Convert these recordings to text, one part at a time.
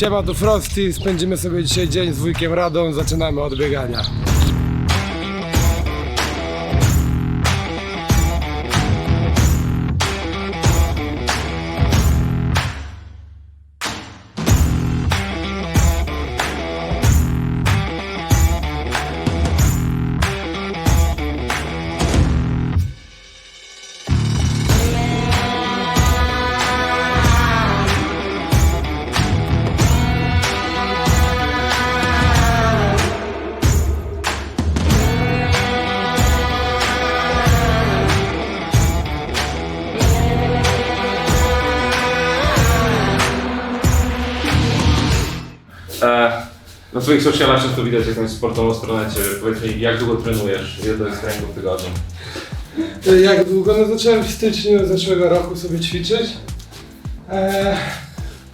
Siema, tu Frosty, spędzimy sobie dzisiaj dzień z wujkiem Radą, zaczynamy od biegania. Na swoich socialach często widać jakąś sportową stronę Ciebie. Powiedz mi, jak długo trenujesz? Ile to jest treningów tygodniu? Jak długo? No zacząłem w styczniu zeszłego roku sobie ćwiczyć. Eee,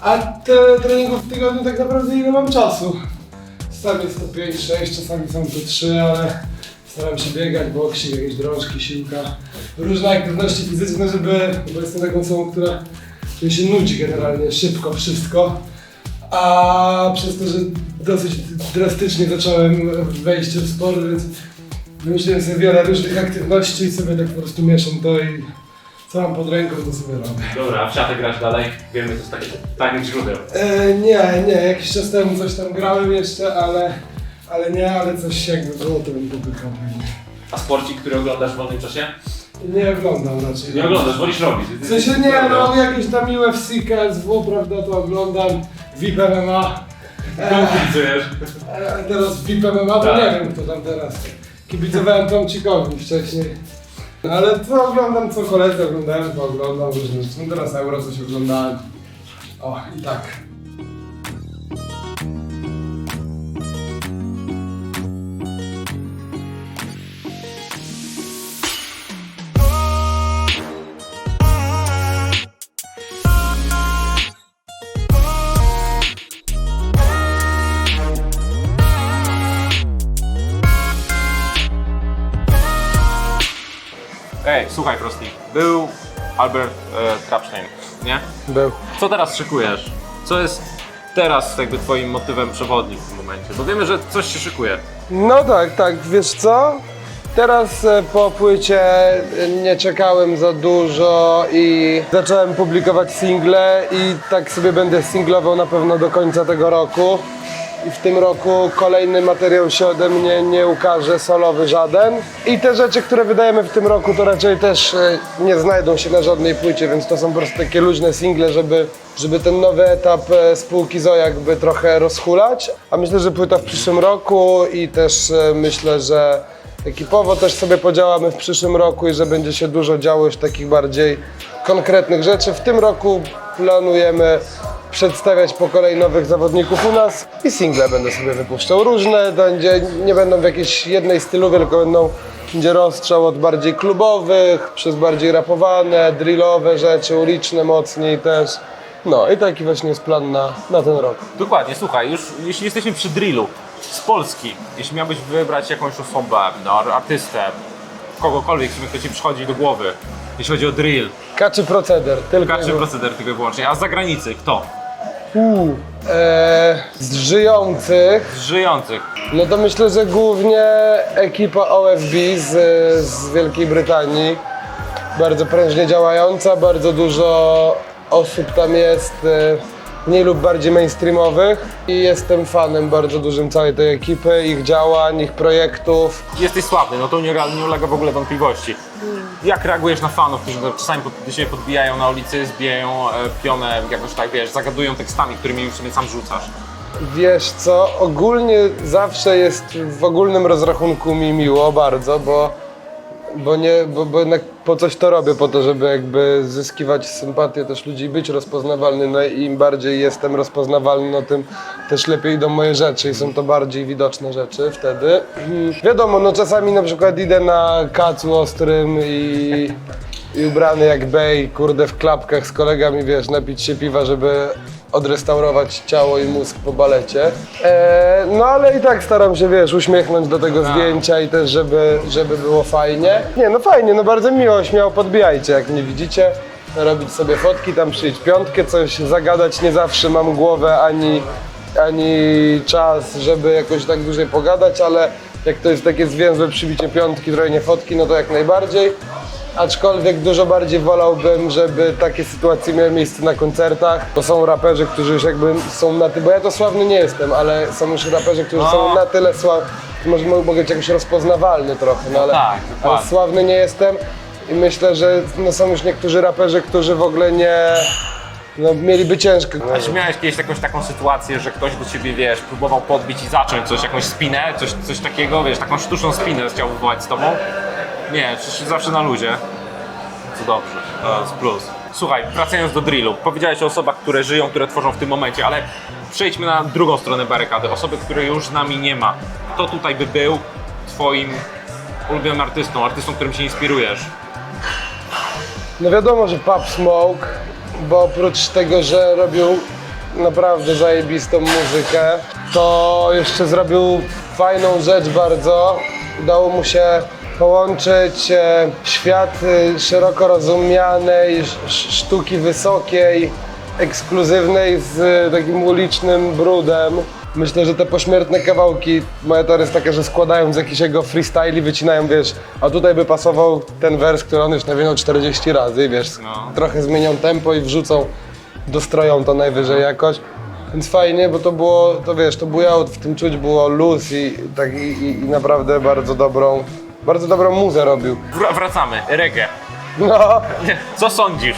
a te treningów w tygodniu tak naprawdę ile mam czasu? Czasami jest to 5-6, czasami są to 3, ale staram się biegać, boksik, jakieś drążki, siłka. Różne aktywności fizyczne, żeby, bo jestem taką osobą, która się nudzi generalnie, szybko wszystko. A przez to, że dosyć drastycznie zacząłem wejście w sport, więc wymyśliłem sobie wiele różnych aktywności i sobie tak po prostu mieszam to i co mam pod ręką, to sobie robię. Dobra, a w siatę grasz dalej? Wiemy, to jest takie tajnych źródeł. E, nie, nie, jakiś czas temu coś tam grałem jeszcze, ale, ale nie, ale coś jakby było, to bym popykał. A sporcik, który oglądasz w wolnym czasie? Nie oglądam raczej. Nie oglądasz, wolisz robić. W sensie nie, no jakieś tam UFC, KSW, prawda, to oglądam, VIP MMA. Kibicujesz? e, teraz VIP MMA, bo Tak. nie wiem kto tam teraz. Kibicowałem Tomcikowi wcześniej. Ale co oglądam, co koledzy oglądałem, to oglądam różne rzeczy. No teraz Euro coś oglądałem. O, i tak. Ej, słuchaj Frosty. Był Albert e, Trapstein, nie? Był. Co teraz szykujesz? Co jest teraz jakby twoim motywem przewodnim w tym momencie? Bo wiemy, że coś się szykuje. No tak, tak, wiesz co? Teraz e, po płycie e, nie czekałem za dużo i zacząłem publikować single i tak sobie będę singlował na pewno do końca tego roku. I w tym roku kolejny materiał się ode mnie nie ukaże, solowy żaden. I te rzeczy, które wydajemy w tym roku, to raczej też e, nie znajdą się na żadnej płycie, więc to są po prostu takie luźne single, żeby, żeby ten nowy etap e, spółki ZO jakby trochę rozhulać. A myślę, że płyta w przyszłym roku i też e, myślę, że ekipowo też sobie podziałamy w przyszłym roku i że będzie się dużo działo już takich bardziej konkretnych rzeczy. W tym roku planujemy przedstawiać po kolei nowych zawodników u nas i single będę sobie wypuszczał różne, będzie, nie będą w jakiejś jednej stylówie, tylko będą, będzie rozstrzał od bardziej klubowych, przez bardziej rapowane, drillowe rzeczy, uliczne mocniej też. No i taki właśnie jest plan na, na ten rok. Dokładnie, słuchaj, już jeśli jesteśmy przy drillu, z Polski, jeśli miałbyś wybrać jakąś osobę, no, artystę, kogokolwiek, kto ci przychodzi do głowy, jeśli chodzi o drill, Kaczy proceder, tylko Kaczy proceder tylko i wyłącznie, a z zagranicy kto? Eee, z żyjących Z żyjących. No to myślę, że głównie ekipa OFB z, z Wielkiej Brytanii. Bardzo prężnie działająca, bardzo dużo osób tam jest, e, mniej lub bardziej mainstreamowych. I jestem fanem bardzo dużym całej tej ekipy, ich działań, ich projektów. Jesteś sławny, no to nie, nie ulega w ogóle wątpliwości. Jak reagujesz na fanów, którzy czasami pod, siebie podbijają na ulicy, zbijają e, pionę, jakoś tak, wiesz, zagadują tekstami, którymi już sobie sam rzucasz? Wiesz co, ogólnie zawsze jest w ogólnym rozrachunku mi miło bardzo, bo, bo, nie, bo, bo jednak po coś to robię, po to, żeby jakby zyskiwać sympatię też ludzi, być rozpoznawalny. No i im bardziej jestem rozpoznawalny, no tym też lepiej idą moje rzeczy i są to bardziej widoczne rzeczy wtedy. Wiadomo, no czasami na przykład idę na kacu ostrym i, i ubrany jak bej, kurde w klapkach z kolegami, wiesz, napić się piwa, żeby odrestaurować ciało i mózg po balecie. E, no ale i tak staram się, wiesz, uśmiechnąć do tego zdjęcia i też, żeby, żeby było fajnie. Nie, no fajnie, no bardzo miło, śmiało podbijajcie, jak mnie widzicie. robić sobie fotki, tam przyjść piątkę, coś zagadać. Nie zawsze mam głowę ani, ani czas, żeby jakoś tak dłużej pogadać, ale jak to jest takie zwięzłe przybicie piątki, nie fotki, no to jak najbardziej. Aczkolwiek dużo bardziej wolałbym, żeby takie sytuacje miały miejsce na koncertach, bo są raperzy, którzy już jakby są na tyle, bo ja to sławny nie jestem, ale są już raperzy, którzy No. są na tyle sławni, może mo- mogę być jakoś rozpoznawalny trochę, no ale, tak, ale sławny nie jestem i myślę, że no, są już niektórzy raperzy, którzy w ogóle nie, no mieliby ciężko. A czy miałeś kiedyś jakąś taką sytuację, że ktoś do ciebie, wiesz, próbował podbić i zacząć coś, jakąś spinę, coś, coś takiego, wiesz, taką sztuczną spinę chciał wywołać z tobą? Nie, przecież zawsze na luzie. Co dobrze, to jest plus. Słuchaj, wracając do drillu, powiedziałeś o osobach, które żyją, które tworzą w tym momencie, ale przejdźmy na drugą stronę barykady, osoby, które już z nami nie ma. Kto tutaj by był twoim ulubionym artystą, artystą, którym się inspirujesz? No wiadomo, że Pop Smoke, bo oprócz tego, że robił naprawdę zajebistą muzykę, to jeszcze zrobił fajną rzecz bardzo. Udało mu się połączyć e, świat e, szeroko rozumianej sz- sz- sztuki wysokiej, ekskluzywnej z e, takim ulicznym brudem. Myślę, że te pośmiertne kawałki, moja teoria jest taka, że składają z jakichś jego freestyli, wycinają, wiesz, a tutaj by pasował ten wers, który on już nawinął 40 razy, i wiesz, No. trochę zmienią tempo i wrzucą, dostroją to najwyżej jakoś. Więc fajnie, bo to było, to wiesz, to bujało, w tym czuć było luz i, tak, i, i, i naprawdę bardzo dobrą, bardzo dobrą muzę robił. Wr- wracamy, reggae. No, Co sądzisz?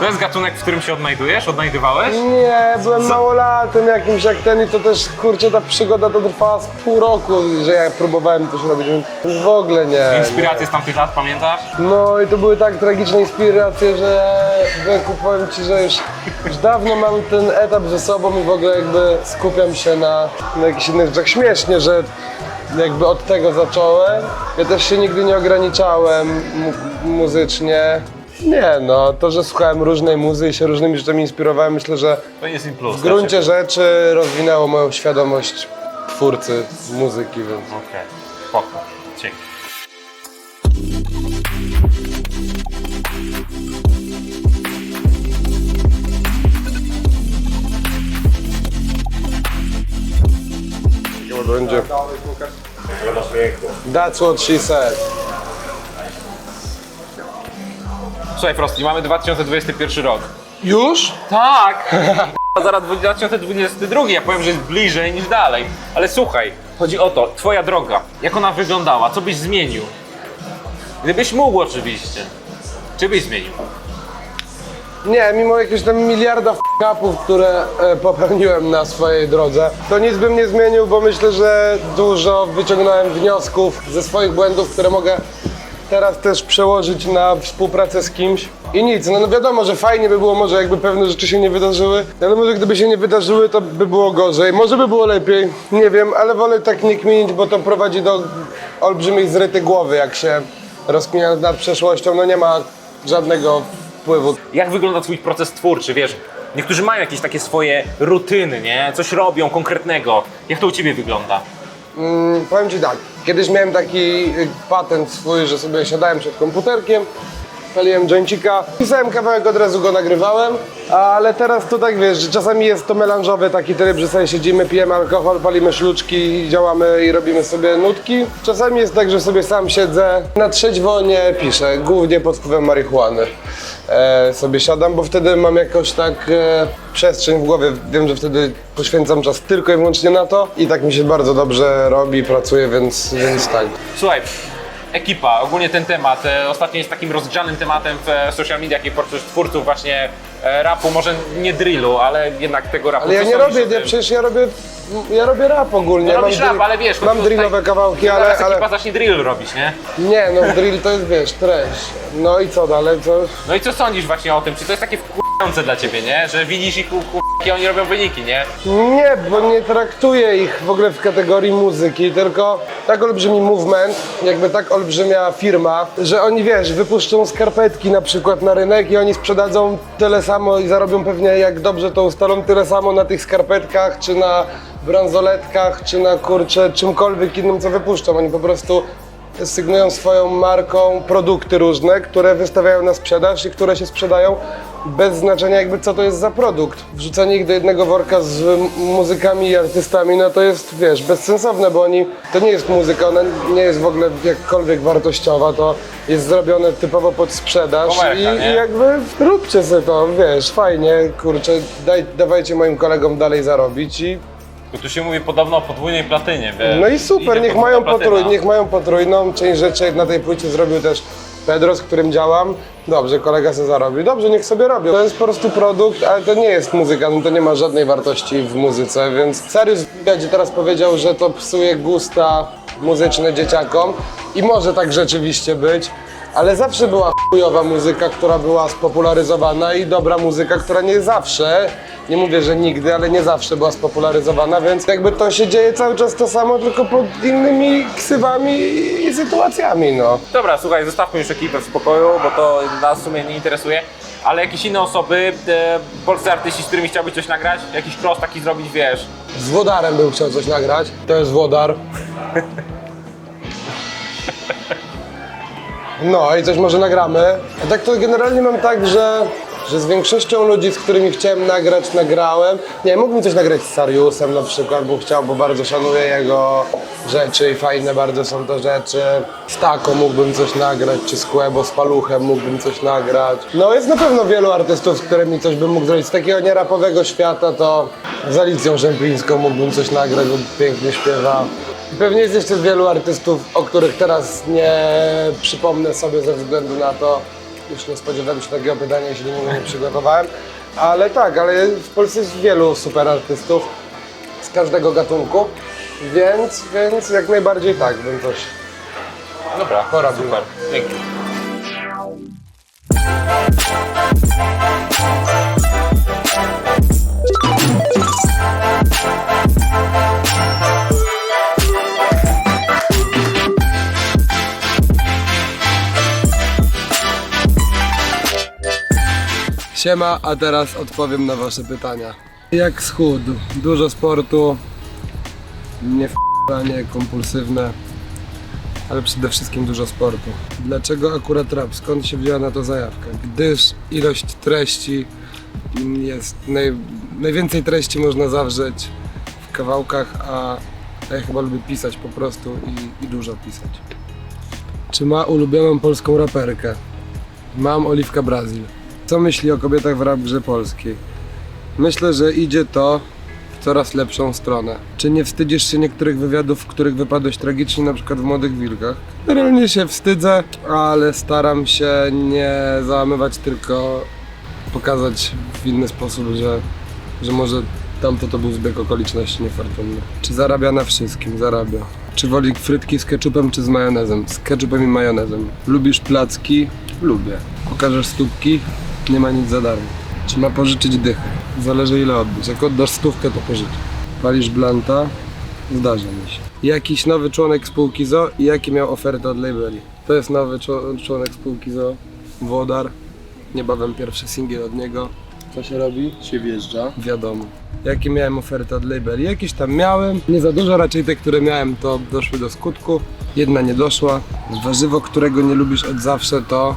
To jest gatunek, w którym się odnajdujesz? Odnajdywałeś? nie, byłem małolatem jakimś jak ten i to też, kurczę, ta przygoda to trwała z pół roku, że ja próbowałem coś robić, więc w ogóle nie. nie. Inspiracje z tamtych lat, pamiętasz? No i to były tak tragiczne inspiracje, że Beku, powiem Ci, że już, już dawno mam ten etap ze sobą i w ogóle jakby skupiam się na, na jakichś innych rzeczach. Śmiesznie, że jakby od tego zacząłem. Ja też się nigdy nie ograniczałem mu- muzycznie. Nie no, to, że słuchałem różnej muzy i się różnymi rzeczami inspirowałem, myślę, że To jest plus. w gruncie rzeczy rozwinęło moją świadomość twórcy muzyki, więc... Okej, Będzie. That's what she said. Słuchaj Frosty, mamy 2021 rok. Już? Tak! Zaraz 2022, ja powiem, że jest bliżej niż dalej. Ale słuchaj, chodzi o to, twoja droga, jak ona wyglądała, co byś zmienił? Gdybyś mógł oczywiście. Czy byś zmienił? Nie, mimo jakiegoś tam miliarda f***upów, które e, popełniłem na swojej drodze, to nic bym nie zmienił, bo myślę, że dużo wyciągnąłem wniosków ze swoich błędów, które mogę teraz też przełożyć na współpracę z kimś. I nic, no, no wiadomo, że fajnie by było może jakby pewne rzeczy się nie wydarzyły, ale może gdyby się nie wydarzyły, to by było gorzej. Może by było lepiej, nie wiem, ale wolę tak nie kminić, bo to prowadzi do olbrzymich zrytych głowy, jak się rozkminia nad przeszłością, no nie ma żadnego wpływu. Jak wygląda twój proces twórczy, wiesz? Niektórzy mają jakieś takie swoje rutyny, nie? Coś robią konkretnego. Jak to u ciebie wygląda? Mm, powiem Ci tak, kiedyś miałem taki patent swój, że sobie siadałem przed komputerkiem, paliłem joincika, pisałem kawałek, od razu go nagrywałem, ale teraz to tak wiesz, że czasami jest to melanżowy taki tryb, że sobie siedzimy, pijemy alkohol, palimy szluczki, działamy i robimy sobie nutki. Czasami jest tak, że sobie sam siedzę, na trzeźwo nie piszę, głównie pod wpływem marihuany. E, sobie siadam, bo wtedy mam jakoś tak e, przestrzeń w głowie. Wiem, że wtedy poświęcam czas tylko i wyłącznie na to i tak mi się bardzo dobrze robi, pracuje, więc, więc tak. Słuchaj, ekipa, ogólnie ten temat e, ostatnio jest takim rozgrzanym tematem w e, social mediach i pośród twórców właśnie e, rapu, może nie drillu, ale jednak tego rapu. Ale ja nie robię, nie, przecież ja robię, ja robię rap ogólnie. No robisz mam rap, ale wiesz... Mam chodzi o drillowe kawałki, ale, ale ekipa zacznie drill robić, nie? nie, no drill to jest, wiesz, treść. No i co dalej, co? No i co sądzisz właśnie o tym? Czy to jest takie dla ciebie, nie? Że widzisz ich, ku- ku- oni robią wyniki, nie? Nie, bo nie traktuję ich w ogóle w kategorii muzyki, tylko tak olbrzymi movement, jakby tak olbrzymia firma, że oni wiesz, wypuszczą skarpetki na przykład na rynek i oni sprzedadzą tyle samo i zarobią pewnie jak dobrze to ustalą tyle samo na tych skarpetkach, czy na bransoletkach, czy na kurcze czymkolwiek innym co wypuszczą. Oni po prostu sygnują swoją marką produkty różne, które wystawiają na sprzedaż i które się sprzedają bez znaczenia jakby co to jest za produkt. Wrzucanie ich do jednego worka z muzykami i artystami, no to jest, wiesz, bezsensowne, bo oni, to nie jest muzyka, ona nie jest w ogóle jakkolwiek wartościowa, to jest zrobione typowo pod sprzedaż Komerka, i, nie? i jakby róbcie sobie to, wiesz, fajnie, kurczę, daj, dawajcie moim kolegom dalej zarobić i Bo tu się mówi podobno o podwójnej platynie, wiesz. no i super, Idzie niech podwójna mają, platyna. potrój, niech mają potrójną. Część rzeczy na tej płycie zrobił też Pedro, z którym działam. Dobrze, kolega sobie zarobił. Dobrze, niech sobie robią. To jest po prostu produkt, ale to nie jest muzyka, no to nie ma żadnej wartości w muzyce, więc Sarius w wywiadzie teraz powiedział, że to psuje gusta muzyczne dzieciakom i może tak rzeczywiście być. Ale zawsze była chujowa muzyka, która była spopularyzowana i dobra muzyka, która nie zawsze, nie mówię, że nigdy, ale nie zawsze była spopularyzowana, więc jakby to się dzieje cały czas to samo, tylko pod innymi ksywami i sytuacjami, no. Dobra, słuchaj, zostawmy już ekipę w spokoju, bo to nas w sumie nie interesuje. Ale jakieś inne osoby, e, polscy artyści, z którymi chciałbyś coś nagrać? Jakiś cross taki zrobić, wiesz? Z Włodarem bym chciał coś nagrać, to jest Włodar. No i coś może nagramy. A tak to generalnie mam tak, że, że z większością ludzi, z którymi chciałem nagrać, nagrałem. Nie, mógłbym coś nagrać z Sariusem na przykład, bo chciał, bo bardzo szanuję jego rzeczy i fajne bardzo są to rzeczy. Z Taką mógłbym coś nagrać, czy z Kłebo, z Paluchem mógłbym coś nagrać. No jest na pewno wielu artystów, z którymi coś bym mógł zrobić. Z takiego nierapowego świata to z Alicją Szemplińską mógłbym coś nagrać, bo pięknie śpiewa. Pewnie jest jeszcze wielu artystów, o których teraz nie przypomnę sobie ze względu na to, już nie spodziewałem się takiego pytania, jeśli nie, nie przygotowałem. Ale tak, ale w Polsce jest wielu super artystów z każdego gatunku, więc, więc jak najbardziej tak bym coś Dobra, Porobił. super, dzięki. Siema, a teraz odpowiem na wasze pytania. Jak schudł? Dużo sportu, nie f***anie kompulsywne, ale przede wszystkim dużo sportu. Dlaczego akurat rap? Skąd się wzięła na to zajawka? Gdyż ilość treści jest, naj, najwięcej treści można zawrzeć w kawałkach, a a ja chyba lubię pisać po prostu i, i dużo pisać. Czy ma ulubioną polską raperkę? Mam Oliwka Brazil. Co myśli o kobietach w rap grze polskiej? Myślę, że idzie to w coraz lepszą stronę. Czy nie wstydzisz się niektórych wywiadów, w których wypadłeś tragicznie, na przykład w Młodych Wilkach? Generalnie się wstydzę, ale staram się nie załamywać, tylko pokazać w inny sposób, że, że może tamto to był zbieg okoliczności niefortunny. Czy zarabia na wszystkim? Zarabia. Czy woli frytki z ketchupem czy z majonezem? Z ketchupem i majonezem. Lubisz placki? Lubię. Pokażesz stópki? Nie ma nic za darmo. Czy ma pożyczyć dychę? Zależy ile odbyć. Jak oddasz stówkę, to pożyczę. Palisz blanta? Zdarza mi się. Jakiś nowy członek spółki ZO i jaki miał ofertę od labeli? To jest nowy czło- członek spółki ZO. Włodar. Niebawem pierwszy singiel od niego. Co się robi? się wjeżdża. Wiadomo. Jakie miałem oferty od labeli? Jakieś tam miałem. Nie za dużo, raczej te, które miałem, to doszły do skutku. Jedna nie doszła. Warzywo, którego nie lubisz od zawsze, to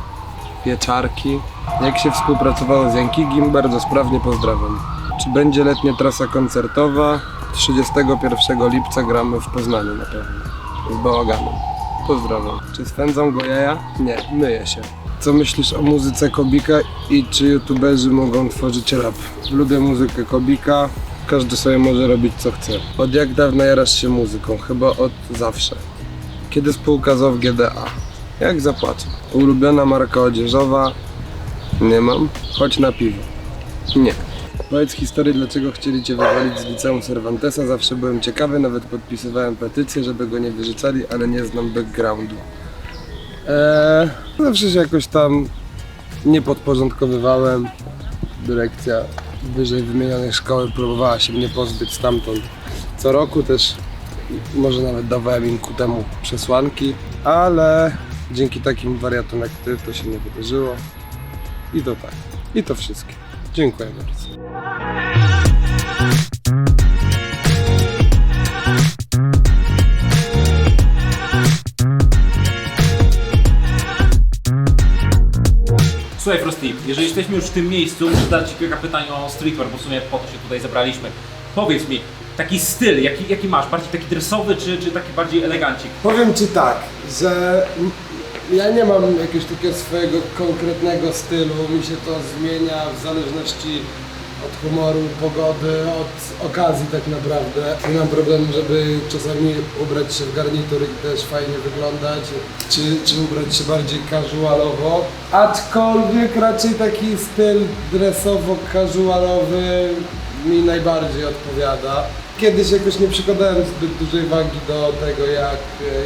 pieczarki. Jak się współpracowało z Jankigim? Bardzo sprawnie pozdrawiam. Czy będzie letnia trasa koncertowa? 31 lipca gramy w Poznaniu na pewno. Z bałaganem. Pozdrawiam. Czy swędzą go jaja? Nie, myję się. Co myślisz o muzyce Kobika i czy youtuberzy mogą tworzyć rap? Lubię muzykę Kobika. Każdy sobie może robić co chce. Od jak dawna jarasz się muzyką? Chyba od zawsze. Kiedy spółka ZOW GDA? Jak zapłacę? Ulubiona marka odzieżowa? Nie mam. Chodź na piwo. Nie. Powiedz historię, dlaczego chcieli Cię wywalić z liceum Cervantesa. Zawsze byłem ciekawy, nawet podpisywałem petycję, żeby go nie wyrzucali, ale nie znam backgroundu. Eee, zawsze się jakoś tam nie podporządkowywałem. Dyrekcja wyżej wymienionej szkoły próbowała się mnie pozbyć stamtąd. Co roku też może nawet dawałem im ku temu przesłanki, ale Dzięki takim wariatom jak ty to się nie wydarzyło. I to tak. I to wszystkie. Dziękuję bardzo. Słuchaj Frosty, jeżeli jesteśmy już w tym miejscu, muszę dać Ci kilka pytań o streetwear, bo w sumie po to się tutaj zebraliśmy. Powiedz mi, taki styl, jaki, jaki masz? Bardziej taki dresowy, czy, czy taki bardziej elegancik? Powiem Ci tak, że ja nie mam jakiegoś takiego swojego konkretnego stylu, mi się to zmienia w zależności od humoru, pogody, od okazji tak naprawdę. Nie mam problemu, żeby czasami ubrać się w garnitur i też fajnie wyglądać, czy, czy ubrać się bardziej casualowo. Aczkolwiek raczej taki styl dresowo-casualowy mi najbardziej odpowiada. Kiedyś jakoś nie przykładałem zbyt dużej wagi do tego, jak,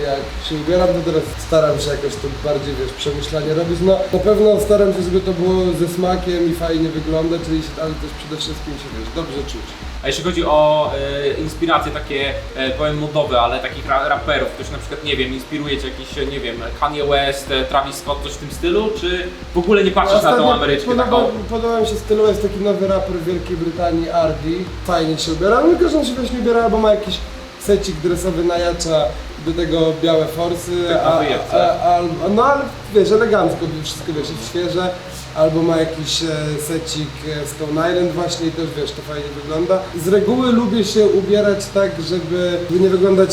jak się ubieram, to teraz staram się jakoś to bardziej, wiesz, przemyślanie robić. No, na pewno staram się, żeby to było ze smakiem i fajnie wyglądać, ale też przede wszystkim się, wiesz, dobrze czuć. A jeśli chodzi o e, inspiracje takie, e, powiem modowe, ale takich ra raperów, ktoś na przykład, nie wiem, inspiruje Cię jakiś, nie wiem, Kanye West, e, Travis Scott, coś w tym stylu, czy w ogóle nie patrzysz na tą Ameryczkę podoba, taką? Podoba mi się stylu, jest taki nowy raper w Wielkiej Brytanii, Ardi. Fajnie się ubiera, tylko że on się właśnie ubiera, bo ma jakiś secik dresowy na jacza, do tego białe forsy, Tak na wyjebce. a, a, no ale wiesz, elegancko, wszystko wiesz, jest świeże. Albo ma jakiś e, secik e, Stone Island właśnie i też wiesz, to fajnie wygląda. Z reguły lubię się ubierać tak, żeby nie wyglądać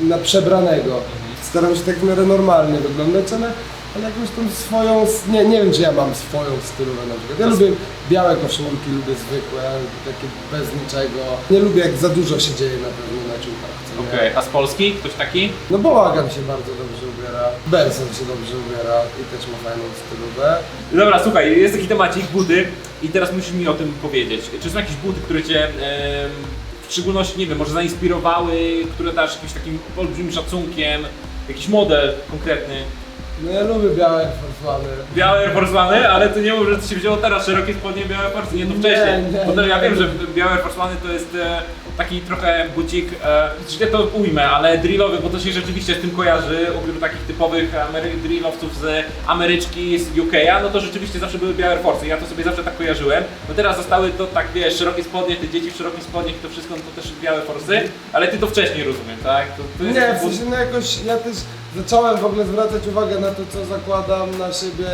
na przebranego. Staram się tak w miarę normalnie wyglądać, ale, ale jakąś tą swoją, nie, nie wiem czy ja mam swoją stylówę na przykład. Ja lubię białe koszulki, lubię zwykłe, takie bez niczego. Nie lubię jak za dużo się dzieje na pewno na ciuchach. co nie? Okej, a z Polski? Ktoś taki? No bałagan się bardzo dobrze ubiera, Benson się dobrze ubiera i też ma fajną stylówę. Dobra, słuchaj, jest taki temacik, buty i teraz musisz mi o tym powiedzieć. Czy są jakieś buty, które Cię em, w szczególności, nie wiem, może zainspirowały, które dasz jakimś takim olbrzymim szacunkiem, jakiś model konkretny? No ja lubię białe Air Force One. Białe Air Force One, ale to nie mów, że to się wzięło teraz, szerokie spodnie, białe Air Force, nie, to Nie, wcześniej. nie, Bo to ja nie. wiem, że białe Air Force One to jest e, taki trochę bucik, e, źle to ujmę, ale drillowy, bo to się rzeczywiście z tym kojarzy, ubiór takich typowych Amery drillowców z Ameryczki, z UK'a, no to rzeczywiście zawsze były białe Air Force, ja to sobie zawsze tak kojarzyłem. No teraz zostały to tak, wiesz, szerokie spodnie, te dzieci w szerokich spodniach i to wszystko, no to też białe Forsy, ale ty to wcześniej rozumiem, tak? To, to jest Nie, w sensie no jakoś ja też zacząłem w ogóle zwracać uwagę na to, co zakładam na siebie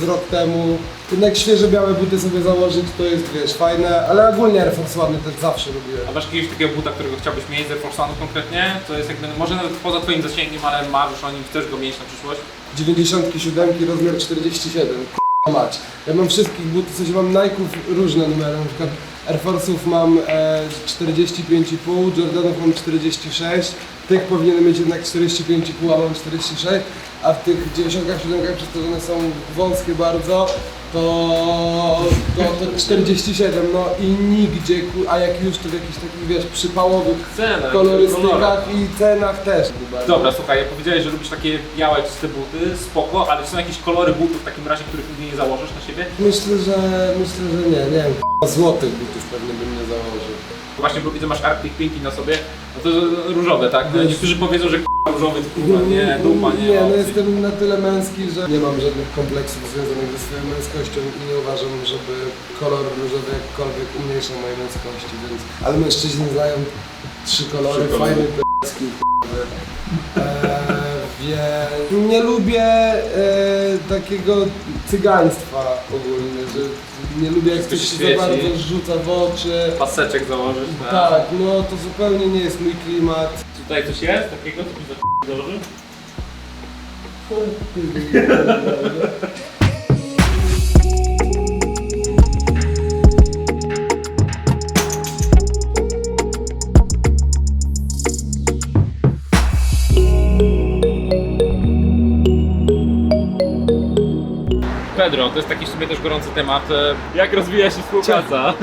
z rok temu. Jednak świeże białe buty sobie założyć to jest, wiesz, fajne, ale ogólnie Air Force One też zawsze lubiłem. A masz jakiegoś takiego buta, którego chciałbyś mieć z Air Force One'u konkretnie? To jest jakby, może nawet poza twoim zasięgiem, ale marzysz o nim, chcesz go mieć na przyszłość? 97 rozmiar 47, k***a mać. Ja mam wszystkich butów, sensie mam Nike'ów różne numery, na przykład Air Force'ów mam e, 45,5, Jordanów mam 46, tych powinienem mieć jednak 45,5, a mam 46, a w tych 97 przez to, że one są wąskie bardzo, to, to, to 47, no i nigdzie, ku- a jak już to w jakichś takich, wiesz, przypałowych Cenach, kolorystykach i cenach też. Dobra, słuchaj, jak powiedziałeś, że lubisz takie białe, czyste buty, spoko, ale czy są jakieś kolory butów w takim razie, których nigdy nie założysz na siebie? Myślę, że myślę, że nie, nie wiem, k***a, złotych butów pewnie bym nie założył. Właśnie, bo widzę, masz Arctic Pinki na sobie, no to różowe, tak? No, niektórzy powiedzą, że k***a, różowy, to kurwa, nie, dupa, nie. Nie, no jestem na tyle męski, że nie mam żadnych kompleksów związanych ze swoją męskością i nie uważam, żeby kolor różowy jakkolwiek umniejszał moje męskości, więc... Ale mężczyźni znają trzy kolory, Trzy kolory. fajny p***ski eee, więc nie lubię e, takiego cygaństwa ogólnie, że nie lubię jak Wszystko coś się za bardzo rzuca w oczy. Paseczek założysz, tak? Tak, no to zupełnie nie jest mój klimat. Tutaj coś jest takiego, co byś za- założył? Pedro, to jest taki w sumie też gorący temat. e, Jak rozwija się współpraca?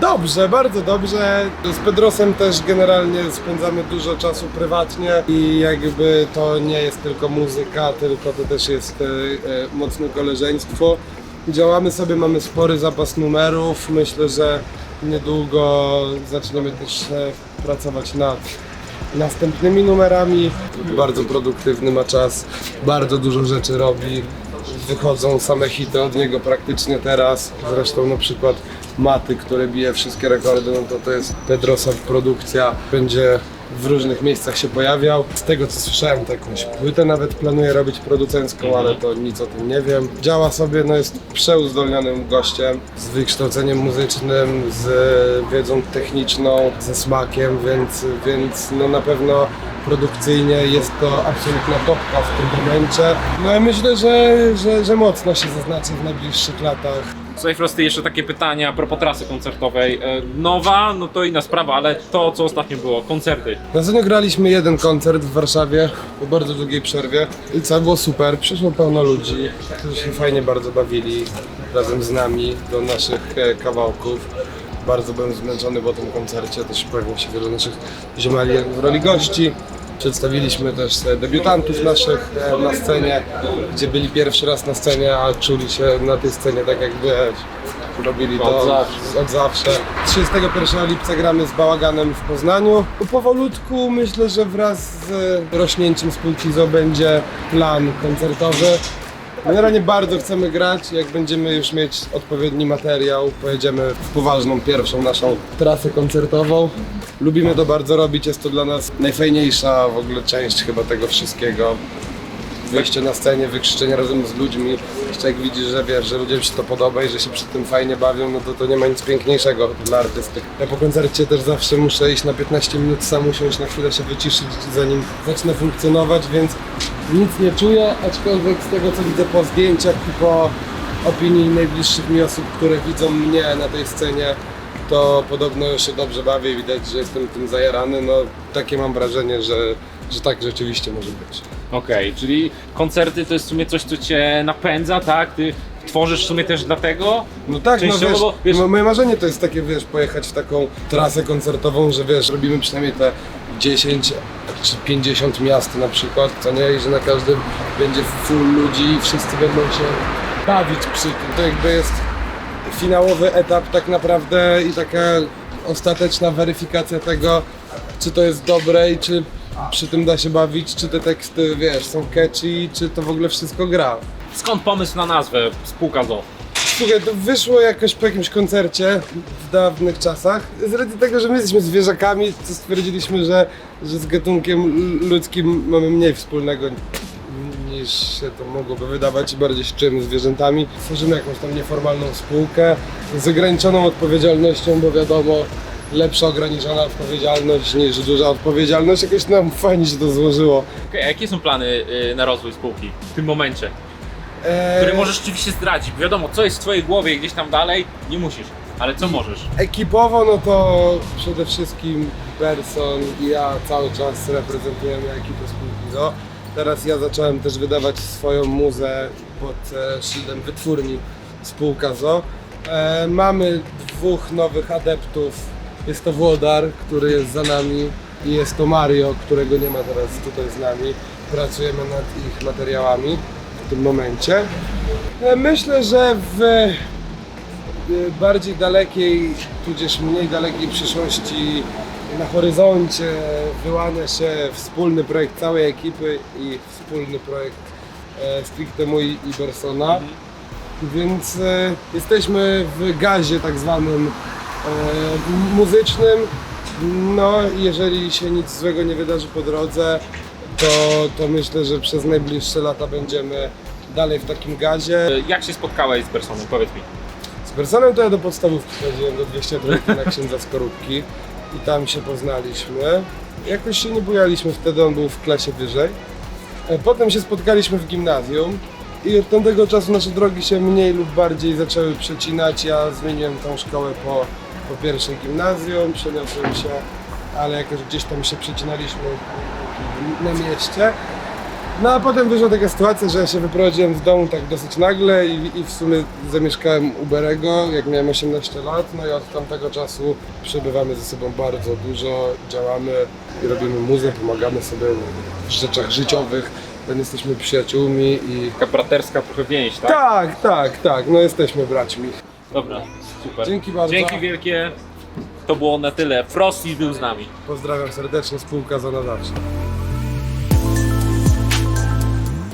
Dobrze, bardzo dobrze. Z Pedrosem też generalnie spędzamy dużo czasu prywatnie i jakby to nie jest tylko muzyka, tylko to też jest e, e, mocne koleżeństwo. Działamy sobie, mamy spory zapas numerów. Myślę, że niedługo zaczniemy też pracować nad następnymi numerami. Bardzo produktywny ma czas, bardzo dużo rzeczy robi. Wychodzą same hity od niego praktycznie teraz. Zresztą na przykład Maty, który bije wszystkie rekordy, no to to jest Pedrosa produkcja. Będzie w różnych miejscach się pojawiał. Z tego co słyszałem, to jakąś płytę nawet planuje robić producencką, ale to nic o tym nie wiem. Działa sobie, no jest przeuzdolnionym gościem, z wykształceniem muzycznym, z wiedzą techniczną, ze smakiem, więc, więc no na pewno produkcyjnie jest to absolutna topka w tym momencie. No i myślę, że, że, że mocno się zaznaczy w najbliższych latach. Słuchaj Frosty, jeszcze takie pytania a propos trasy koncertowej. E, Nowa, no to inna sprawa, ale to co ostatnio było, koncerty. Na ostatnio graliśmy jeden koncert w Warszawie po bardzo długiej przerwie i co było super. Przyszło pełno ludzi, którzy się fajnie bardzo bawili razem z nami do naszych e, kawałków. Bardzo byłem zmęczony po tym koncercie, też pojawiło się wielu naszych ziomali w roli gości. Przedstawiliśmy też debiutantów naszych e, na scenie, gdzie byli pierwszy raz na scenie, a czuli się na tej scenie tak jakby robili to Od zawsze. od zawsze. 31 lipca gramy z Bałaganem w Poznaniu. Powolutku myślę, że wraz z rośnięciem spółki ZO będzie plan koncertowy. Generalnie bardzo chcemy grać, jak będziemy już mieć odpowiedni materiał, pojedziemy w poważną pierwszą naszą trasę koncertową. Lubimy to bardzo robić, jest to dla nas najfajniejsza w ogóle część chyba tego wszystkiego wyjście na scenie, wykrzyczenie razem z ludźmi. Jeszcze jak widzisz, że wiesz, że ludziom się to podoba i że się przy tym fajnie bawią, no to to nie ma nic piękniejszego dla artysty. Ja po koncercie też zawsze muszę iść na 15 minut sam usiąść, na chwilę się wyciszyć, zanim zacznę funkcjonować, więc nic nie czuję, aczkolwiek z tego co widzę po zdjęciach i po opinii najbliższych mi osób, które widzą mnie na tej scenie, to podobno się dobrze bawię widać, że jestem tym zajarany. No takie mam wrażenie, że, że tak rzeczywiście może być. Okej, czyli koncerty to jest w sumie coś, co cię napędza, tak? Ty tworzysz w sumie też dlatego? No tak, no Częściowo, wiesz, bo, wiesz- mo- moje marzenie to jest takie, wiesz, pojechać w taką trasę koncertową, że wiesz, robimy przynajmniej te 10 czy 50 miast na przykład, co nie, i że na każdym będzie full ludzi i wszyscy będą się bawić przy tym. To jakby jest finałowy etap tak naprawdę i taka ostateczna weryfikacja tego, czy to jest dobre i czy przy tym da się bawić, czy te teksty, wiesz, są catchy, czy to w ogóle wszystko gra. Skąd pomysł na nazwę Spółka ZO? Słuchaj, to wyszło jakoś po jakimś koncercie w dawnych czasach. Z racji tego, że my jesteśmy zwierzakami, to stwierdziliśmy, że, że z gatunkiem ludzkim mamy mniej wspólnego niż się to mogłoby wydawać i bardziej się czujemy zwierzętami. Stworzymy jakąś tam nieformalną spółkę z ograniczoną odpowiedzialnością, bo wiadomo, lepsza ograniczona odpowiedzialność niż duża odpowiedzialność. Jakoś nam fajnie się to złożyło. Okej, a jakie są plany y, na rozwój spółki w tym momencie? Eee, Które możesz oczywiście zdradzić. Wiadomo, co jest w twojej głowie gdzieś tam dalej, nie musisz. Ale co możesz? Ekipowo, no to przede wszystkim Berson i ja cały czas reprezentujemy ekipę spółki ZO. Teraz ja zacząłem też wydawać swoją muzę pod e, szyldem wytwórni spółka ZO. E, mamy dwóch nowych adeptów. Jest to Włodar, który jest za nami i jest to Mario, którego nie ma teraz tutaj z nami. Pracujemy nad ich materiałami w tym momencie. E, Myślę, że w y, bardziej dalekiej, tudzież mniej dalekiej przyszłości na horyzoncie wyłania się wspólny projekt całej ekipy i wspólny projekt e, stricte mój i Bersona. Więc e, jesteśmy w gazie tak zwanym e, muzycznym. No jeżeli się nic złego nie wydarzy po drodze, to, to myślę, że przez najbliższe lata będziemy dalej w takim gazie. Y, Jak się spotkałeś z personą? Powiedz mi. Z personem to ja do podstawówki chodziłem do 203 na księdza Skorupki i tam się poznaliśmy. Jakoś się nie bujaliśmy wtedy, on był w klasie wyżej. E, Potem się spotkaliśmy w gimnazjum i od tamtego czasu nasze drogi się mniej lub bardziej zaczęły przecinać. Ja zmieniłem tą szkołę po, po pierwszej gimnazjum, przeniosłem się, ale jakoś gdzieś tam się przecinaliśmy na mieście. No a potem wyszła taka sytuacja, że ja się wyprowadziłem z domu tak dosyć nagle i, i w sumie zamieszkałem u Berego, jak miałem 18 lat, no i od tamtego czasu przebywamy ze sobą bardzo dużo, działamy i robimy muzę, pomagamy sobie w rzeczach życiowych, więc jesteśmy przyjaciółmi i... Taka braterska trochę więź, tak? Tak, tak, tak, no jesteśmy braćmi. Dobra, super. Dzięki bardzo. Dzięki wielkie. To było na tyle. Frosty był z nami. Pozdrawiam serdecznie, spółka za na zawsze.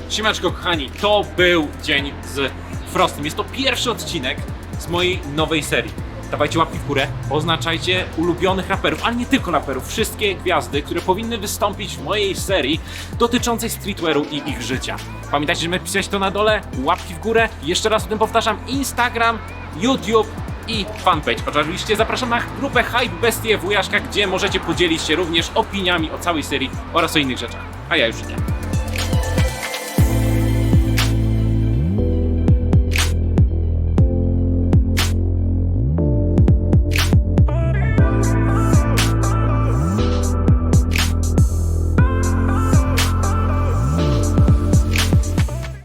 Siemaczko kochani, to był dzień z Frostem. Jest to pierwszy odcinek z mojej nowej serii. dawajcie łapki w górę, oznaczajcie ulubionych raperów, ale nie tylko raperów, wszystkie gwiazdy, które powinny wystąpić w mojej serii dotyczącej streetwearu i ich życia. Pamiętajcie, żeby pisać to na dole, łapki w górę, jeszcze raz o tym powtarzam, Instagram, YouTube i fanpage. Oczywiście zapraszam na grupę Hype Bestie Wujaszka, gdzie możecie podzielić się również opiniami o całej serii oraz o innych rzeczach. A ja już idę.